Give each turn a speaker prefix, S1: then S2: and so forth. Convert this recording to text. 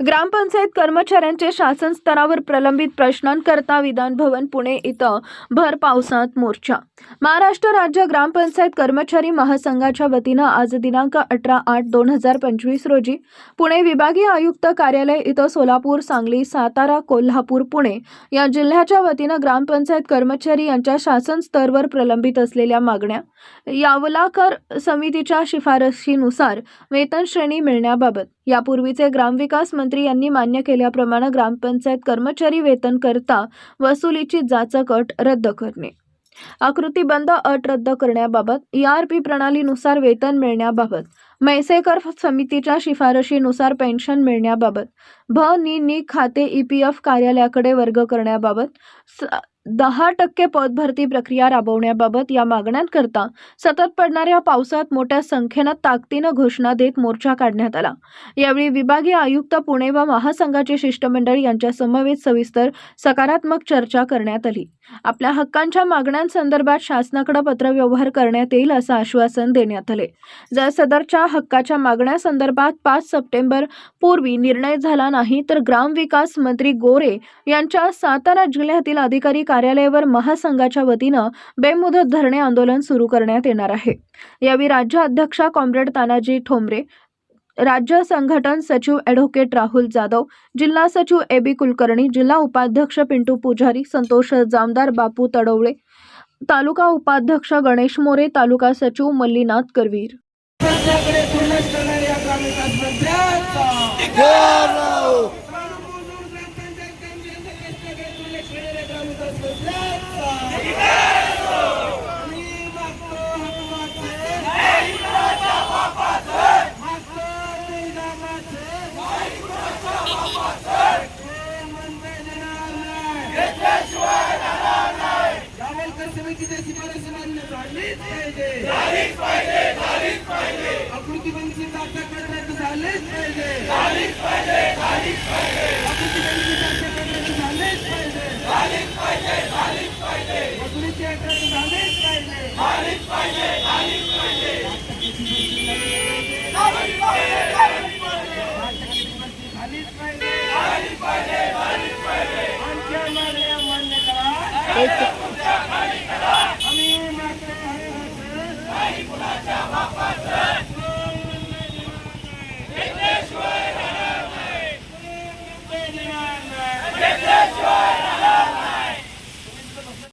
S1: ग्रामपंचायत कर्मचाऱ्यांचे शासन स्तरावर प्रलंबित प्रश्नांकरता विधान भवन पुणे इथं भर पावसात मोर्चा. महाराष्ट्र राज्य ग्रामपंचायत कर्मचारी महासंघाच्या वतीनं आज दिनांक अठरा आठ दोन हजार पंचवीस रोजी पुणे विभागीय आयुक्त कार्यालय इथं सोलापूर सांगली सातारा कोल्हापूर पुणे या जिल्ह्याच्या वतीनं ग्रामपंचायत कर्मचारी यांच्या शासन स्तरवर प्रलंबित असलेल्या मागण्या यावलाकर समितीच्या शिफारशीनुसार वेतन श्रेणी मिळण्याबाबत यापूर्वीचे ग्रामविकास मंत्री यांनी मान्य केल्याप्रमाणे ग्रामपंचायत कर्मचारी वेतन करता वसुलीची जाचक अट रद्द करणे. आकृतीबंद अट रद्द करण्याबाबत ई आर पी प्रणालीनुसार वेतन मिळण्याबाबत म्हैसेकर समितीच्या शिफारशीनुसार पेन्शन मिळण्याबाबत भ नि नि खाते ई पी एफ कार्यालयाकडे वर्ग करण्याबाबत स- दहा टक्के पदभरती प्रक्रिया राबवण्याबाबत या मागण्यांकरता सतत पडणाऱ्या पावसात मोठ्या संख्येनं ताकदीनं घोषणा देत मोर्चा काढण्यात आला. यावेळी विभागीय आयुक्त पुणे व महासंघाचे शिष्टमंडळ यांच्या समवेत सविस्तर सकारात्मक चर्चा करण्यात आली. आपल्या हक्कांच्या मागण्यांसंदर्भात शासनाकडे पत्रव्यवहार करण्यात येईल असं आश्वासन देण्यात आले. जर सदरच्या हक्काच्या मागण्यासंदर्भात पाच सप्टेंबर पूर्वी निर्णय झाला नाही तर ग्रामविकास मंत्री गोरे यांच्या सातारा जिल्ह्यातील अधिकारी कार्यालयावर महासंघाच्या वतीनं बेमुदत धरणे आंदोलन सुरू करण्यात येणार आहे. यावेळी राज्य अध्यक्षा कॉम्रेड तानाजी ठोंबरे राज्य संघटन सचिव ॲडव्होकेट राहुल जाधव जिल्हा सचिव ए बी कुलकर्णी जिल्हा उपाध्यक्ष पिंटू पुजारी संतोष जामदार बापू तडवळे तालुका उपाध्यक्ष गणेश मोरे तालुका सचिव मल्लीनाथ करवीर.
S2: राज्याकडे दुर्लक्ष करणाऱ्या ग्रामीण समितीच्या शिफारशी मान्य झालीच पाहिजे आकृतीबंदची चर्चा करण्यात झालेच पाहिजे आकृतीबंदची चर्चा करण्यात झालेच पाहिजे मजुरीची अटक झालेच पाहिजे झालीच पाहिजे आमच्या मागण्या मान्य करा Presidente!